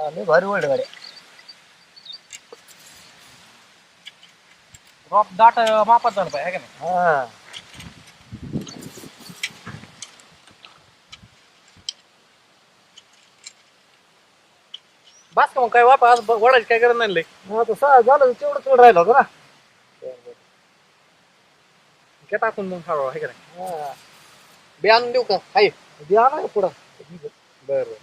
हा, लय भारी ओढ गाड्या ड्रॉप दाट अं, मापात झालं पाहिजे है का नाही? हा. बस का मग काय वापा आज वडायची काय गरज नाही लय. हा, तर सहा झालं तेवढं तेवढं राहिलं होतं ना. घे टाकून मग हळू आहे का नाही? हा. बे आणून देऊ का? आहे द्या ना पुढं. बर बर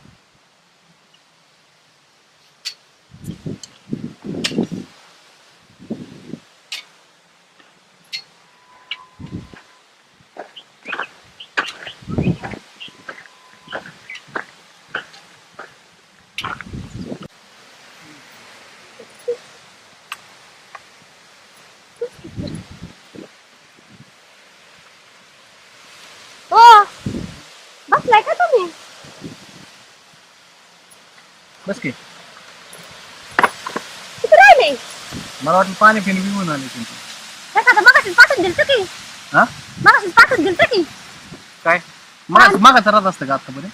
हो बसलाय का तुम्ही? बस की. किती राहिले. मला वाटलं पाणी पिणे बिघून आले तुमचं एखादं मगाशीच पाठवून दिलं की? हा? मगाशीच पाठवून दिलं की? काय? माग मागाचा रात असतं का आतापर्यंत?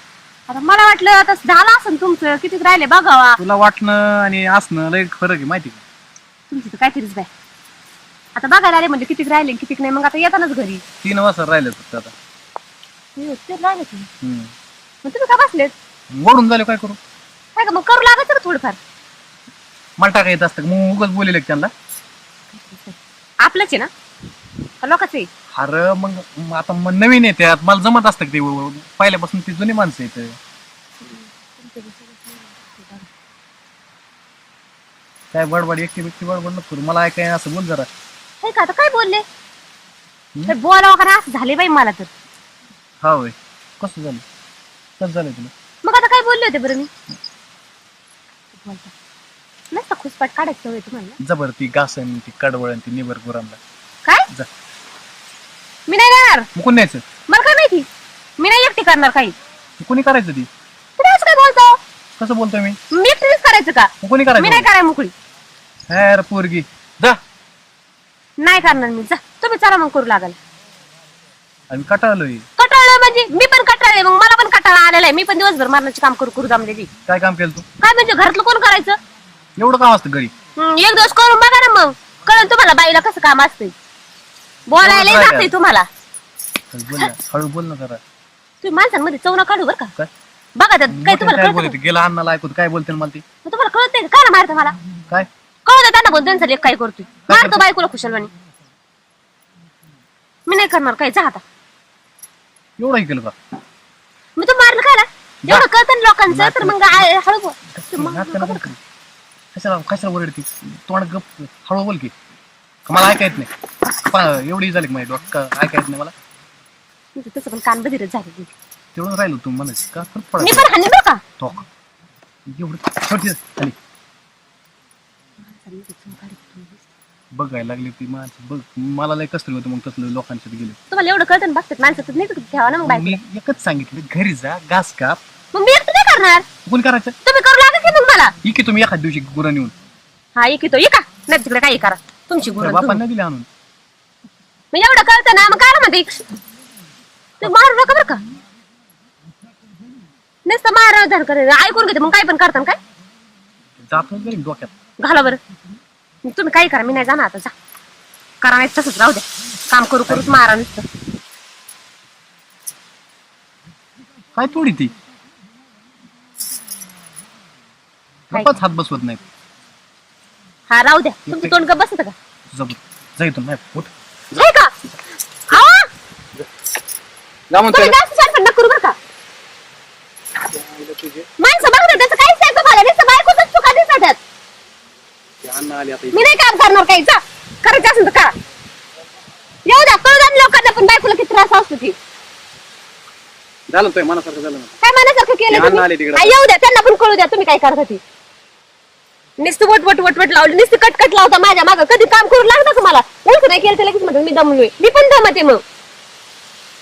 आता मला वाटलं आता झालं असेल तुमचं किती राहिले बघावा. तुला वाटणं आणि असणं लय फरक आहे माहिती का? तुमचं तर काहीतरीच बाय आता बघायला आले म्हणजे किती राहिले किती नाही मग आता येतानाच घरी. तीन वाजता राहिले फक्त आता. हम्म. मग तुम्ही का बसलेत? वडून झाले काय करू? काय का मग करू लागायचं का थोडंफार? मला टाका येत असतं. का? मग उगाच बोलेले का त्यांना? आपलंच आहे ना? का लोकांचं आहे. अरे मग मग आता मग नवीन येतात मला जमत असतं का ते? पहिल्यापासून ती जुनी माणसं येत काय बडबड एकटी व्यक्ती बडबड नको करू. मला काय असं बोल जरा. हे का आता काय बोलले? तर बोला वगैरे असं झाले बाई मला तर. हा होय. कसं झालं? कसं झालं तुला? मग आता काय बोलले होते बरं मी? बोलता नसता खुसपाट काढायचं हवंय तुम्हाला. जबर ती घासन ती कडवळ ती निबर गुरांना. काय? जा. मी नाही येणार मग कोण न्यायचं? मला काय माहिती? मी नाही एकटी करणार काही. मग कोणी करायचं ती? तुम्ही असं काय बोलतो? कसं बोलतोय मी? मी एकटीच करायचं का? मग कोणी मी नाही करायचं कराय मोकळी अरे पोरगी. जा. नाही करणार मी. जा. तुम्ही चला मग करू लागाल. आणि कटाळलोय. कटाळलं म्हणजे मी पण कटाळले मग मला पण कटाळा आलेला आहे. मी पण दिवसभर मारण्याचे काम करू करू जमलेली. काय काम केलं तू? काय म्हणजे घरातलं कोण करायचं? एवढं काम असतं घरी. हम्म, एक दिवस करून बघा ना मग. कळलं तुम्हाला बाईला कसं काम असतंय? बोलायला जाते तुम्हाला. हळू बोल ना. हळू बोल ना जरा. तुम्ही माणसांमध्ये चवना काढू बरं का. काय? बघा त्यात काय मोठे तुम्हाला काय कळत बोलते? गेला अण्णाला ऐकू काय बोलते ना मला ती? तुम्हाला कळत नाही का मारतं मला? काय? कळत त्यांना बोल त्यांचा लेख काय करतोय. मारतो बायकोला कुशलवाणी मी नाही करणार काय? जा आता. एवढं हे केलं का? मी तू मारलं काय एवढं कळतं ना लोकांचं तर मग हळू बोल. कशाला कशाला ओरडते तोंड गप हळू बोल की. का मला ऐकायत नाही. पा- एवढी झाली का माझी डोकं ऐकायत नाही मला. तसं पण कान बधिरच झाले तेवढं राहिलो तू म्हणायचं का फरक मी पडा पण बरं का? टोक एवढं छोटी झाली. बघायला लागली ती माणसं. बघ मला लय कसलं होतं मग तसलं लोकांच्यात गेले. तुम्हाला एवढं कळतं ना बघतात माणसं तर नाही ठेवा ना मग बायको मी एकच सांगितलं घरी जा घास काप. मग मी एकटं नाही करणार. कोण करायचं? तुम्ही करू लागा की मग मला. ही की तुम्ही एखाद दिवशी गुरण येऊन हा एक येतो का नाही तिकडे काही करा. तुमची गुरं तुम्ही. बापांना दिले आणून मग एवढं कळतं ना मग काय म्हणते तू. मारू नका बरं का. नुसतं मारा धर करे ऐकून घेते मग काय पण करता ना काय? जातो डोक्यात. घाला बरं. तुम्ही काही करा मी नाही जाणार आता जा. करा नाही तसंच राहू द्या. काम करू करूच मारा नुसतं. काय तोडी ती? गप्पाच हात बसवत नाही हा राहू द्या. तुमचं तोंड का बसत का? तुझा जा इथून नाही उठ. का आवा! जा म्हणतो तुम्ही जास्त शानपण नका करू बरं का? माणसं बघतात त्याचं काहीच नाही तुम्हाला नुसतं बायकोच चुका दिसतात अण्णा आले आता मी नाही काम करणार काही. जा. करायचं असेल तर करा. येऊ द्या. कळू द्या लोकांना पण बायकोला किती त्रास असतो ती. झालं तुझ्या मनासारखं झालं ना. काय मनासारखं केलं ते अण्णा तुम्ही? आले तिकडं. हा, येऊ द्या. त्यांना पण कळू द्या. तुम्ही काय करता ती? नुसतं वट वट वट वट लावली. नुसती कटकट लावता माझ्या मागं. कधी काम करू लागतं का मला? उलट नाही केलं तर लगेच म्हणतात मी दमलोय. मी पण दमते मग.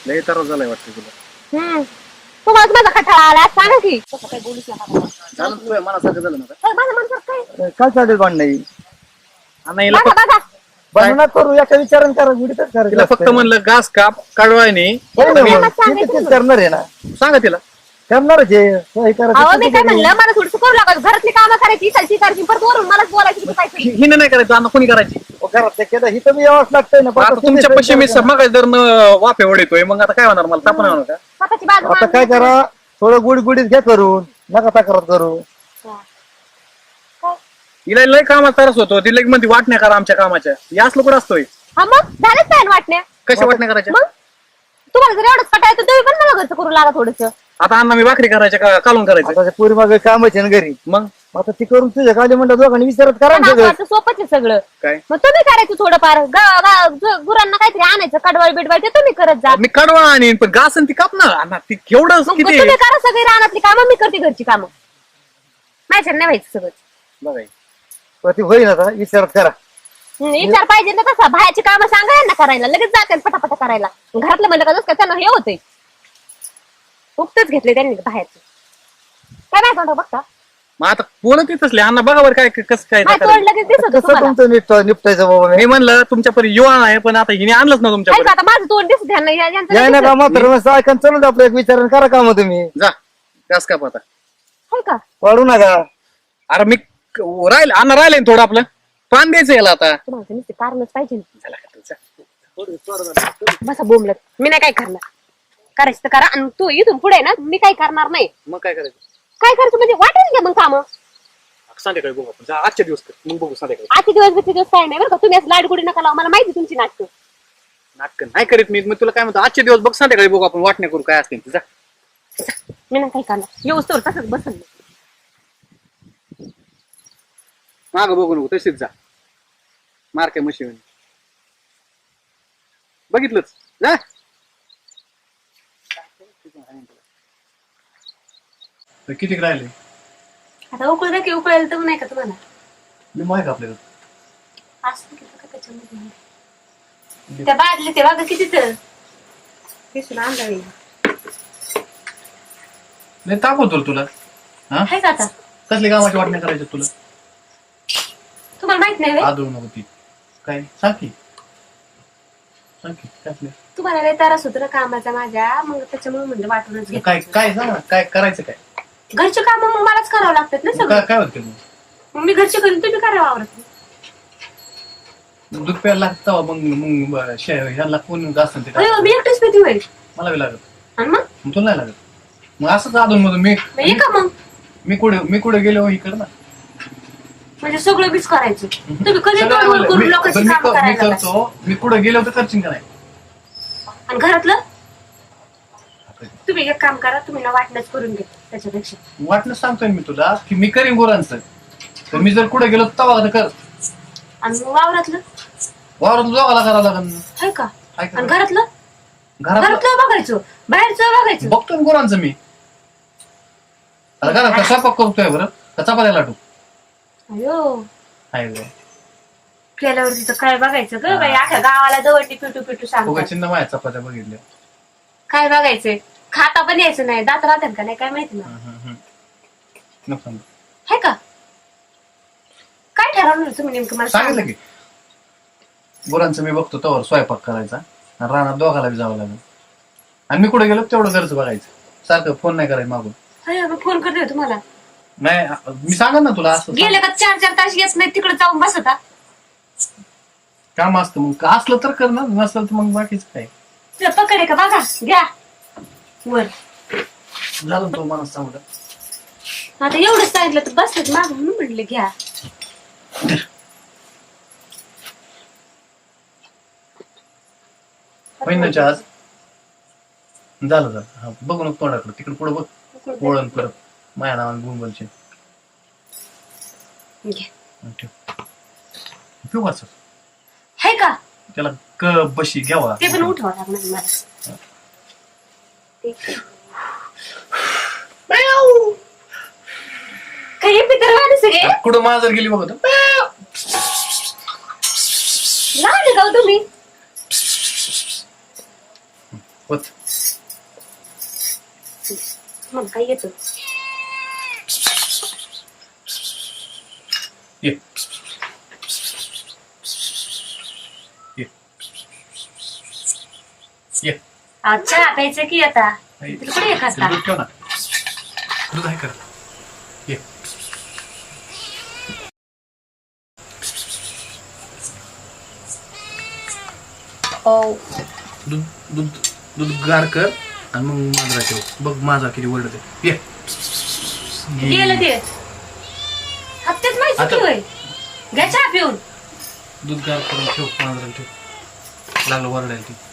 लय त्रास झालाय वाटतं तुला. हम्म. तुम्हाला माझा आला? सांगा की. तसं काही बोलूच नका मला. झालं तुझ्या मनासारखं झालं ना अरे, माझं मन सारखं काय काय चालेल हिला बघा बघा. करू एका विचारण करा गुढीतच तिला फक्त म्हणलं घास काप काढवायने करणार आहे ना. सांगा तिला. करणारच आहे. काय करायचं अहो मी ते काय करू. म्हणलं मला थोडस करू लागत घरातली कामं करायची करायची परत वरून मलाच बोलायची की काय. हिने नाही करायचं अन्न कोणी करायची? घरात ते केलं ही तर मी यावंच लागतंय ना. आता तुमच्या पशी मी मग जर न वाफे ओढतोय. मग आता काय होणार? मला तापण होणार का? बाजू. आता काय करा थोडं गुडी गुडीत घ्या करून नका तक्रार करू. काय? हिला लय कामात त्रास होतो ती लई मध्ये वाटण्या करा आमच्या कामाच्या. या असलं कुठं असतोय? हा मग झालेच काय वाटण्या? कशा वाटण्या करायच्या? मग? तुम्हाला जर एवढंच पटायचं तुम्ही पण मला घरचं करू लागा थोडस. आता अण्णा मी भाकरी करायच्या का कालून करायचं. आता पुरी मागे कामच आहे ना घरी. मग? आता ती करून तुझ्या काली म्हणलं दोघांनी विचारत करा ना सगळं. सोपच आहे सगळं. काय? मग तुम्ही करायचं थोडंफार. ग- ग- ग- गुरांना काहीतरी आणायचं कडवळ बिडवळ ते तुम्ही करत जा. मी कडवा आणि पण घासन ती काप ना अण्णा ती केवढं मग किती? तुम्ही करा सगळी रानातली कामं मी करते घरची कामं. माझ्या नाही व्हायचं सगळं. पण ती होईन आता विचारत करा. हम्म, विचार पाहिजे ना तसा. बाहेरची कामं सांगा यांना करायला. लगेच जाते पटापटा करायला. घरातलं म्हणलं का जसं काय त्यांना हे होतंय. उगतच घेतले त्यांनी बाहेरचे. काय नाही तोंड बघता? मग आता बोलत येत असले अण्णा बघा बरं काय कसं काय. तोंड लगेच दिसत कसं तुम्हाला. तुमचं निपट निपटायचं बाबा. मी मी म्हणलं तुमच्या परी युवा आहे पण आता हिने आणलंच ना तुमच्या ऐका आता माझं तोंड दिसत ह्यांना या- यांचं याय नाही ना दिसत. का ऐकून चालू द्या आपलं एक विचारण करा का मग तुम्ही. जा घास काप आता. हाय का? वाढू नका. अरे मी राहिलं अण्णा राहिले थोडं आपलं. पान द्यायचं याला आता. तुम्हाला तर नुसते कारणच पाहिजे. ना. चला का तुझं. बसा बोंबलत मी नाही काय करणार. करायचं तर करा. आणि तू इथून पुढे ना मी काय करणार नाही. मग काय करायचं? काय करायचं म्हणजे वाटेल घ्या मग काम. संध्याकाळी बघू आपण. जा, आजच्या दिवस कर. मग बघू संध्याकाळी. आजचे दिवस बिचे दिवस काय नाही बरं का? तुम्ही असं लाडगुडी नका लावा. मला माहिती तुमची नाटकं. नाटक नाही करीत मी. मग तुला काय म्हणतो? आजचे दिवस बघ संध्याकाळी बघू आपण. वाटण्या करू काय असतील ते. जा. मी नाही काय करणार येऊस तर तसंच बसल माग बघू नको तशीच जा. मार काय म्हशी बघितलंच. जा. किती राहिले? आता उकळ की उकळेल तर नाही का तुम्हाला? लिंबू आहे का? आपल्याकडे असं की बघा त्याच्यामध्ये. त्या बादली ते बघा किती तर. येईल. नाही तापवतो तुला. हा? आहे का आता. कसली कामाची वाटण्या करायच्या तुला? तुम्हाला माहीत नाही व्हय? आदळू नको ती. काय? सांग की. सांग की कसले तुम्हाला लय ना कामाचा माझ्या. मग त्याच्यामुळे म्हणजे वाटूनच काय काय सांग? ना, काय करायचं काय? घरचे काम मग मलाच करावं लागतात ना सगळं. काय काय होतं मग? मग मी घरचे करीन तुम्ही करा वावरत. दूध प्यायला लागतं मग मग शे- ह्याला कोण जास्त ते अरे टाकतं. मी एकटीच पेती होईल. मला बी लागत. आणि मग? मग तुला नाही लागत. मग असंच अधून मधून मी मग ये का मग? मी कुठे मी कुठे गेलो इकडं ना. म्हणजे सगळं बीच करायचं. तुम्ही कधी सगळं. करून मी- लोकांची पण मी कामं क- मी करायला. करतो. मी कुठे गेलो तर करशील का नाही? आणि घरातलं? तुम्ही एक काम करा तुम्ही ना वाटणंच करून घ्या. त्याच्यापेक्षा. वाटणं सांगतोय मी तुला की मी करीन गुरांचं. तर मी जर कुठे गेलो तवा कर. आणि मग वावरातलं? वावरात जोगाला करावं लागेल. आहे का? आणि? घरातलं? घरात घरातलं बघायचं बाहेरचं बघायचं. बघतो ना गुरांचं मी. आता घरात स्वयंपाक करतोय बरं का चपात्या लाटू अयो. आहे बरं. केल्यावर तिथं काय बघायचं ग बाई? अख्या गावाला जवळटी पिटू पिटू उगा सांगतात. चिन्ह माझ्या चपात्या बघितल्या. काय बघायचंय? खाता पण यायचं नाही. दात राहतात का नाही? काय माहिती ना हं, हं, हं. नको सांगू. आहे का? काय ठरवलं तुम्ही नेमकं? मला सांगितलं सांगा. की गुरांचं मी बघतो तवर स्वयंपाक करायचा. आणि रानात दोघाला बी जावं लागेल. आणि मी कुठे गेलो तेवढं घरचं बघायचं. सारखं फोन नाही करायचं मागून. मी फोन करते तुम्हाला. नाही मी सांगेन ना तुला असं गेले का चार चार तास येत नाही तिकडे जाऊन बसता काम असतं मग. असलं तर कर ना नसलं तर मग बाकीच काय? तुला पकडे का? बघा घ्या. वर. झालं तो माणूस चांगला. आता एवढंच सांगितलं तर बसलेत माग म्हणून म्हटलं घ्या. महिन्याच्या आज झालं झालं. हा बघू नको तोंडाकडे तिकडे पुढे बघ. वळण परत. माया नावाने गुंबलचे घ्या. ठेव. ठेवू असं आहे का? त्याला क बशी घ्यावा. ते पण उठवा लागणार मला. काही पितर वाले सगळे? कुठं माजर गेली बघ. लहान गाव तुम्ही. होत. मग काय येतो? ये. ये. ये. अच्छा प्यायचं की आता? ये. तिकडे एक ते असता दूध ठेव ना. दूध आहे कर ये. दूध दूध दूध गार कर आणि मग माझा ठेव. बघ माझा किती ये. गेलं ते हप्त्यात माहिती आता- की होय घ्या चहा पिऊन. दूध गार करून ठेव माझा ठेव. लागलं वरडायला ते.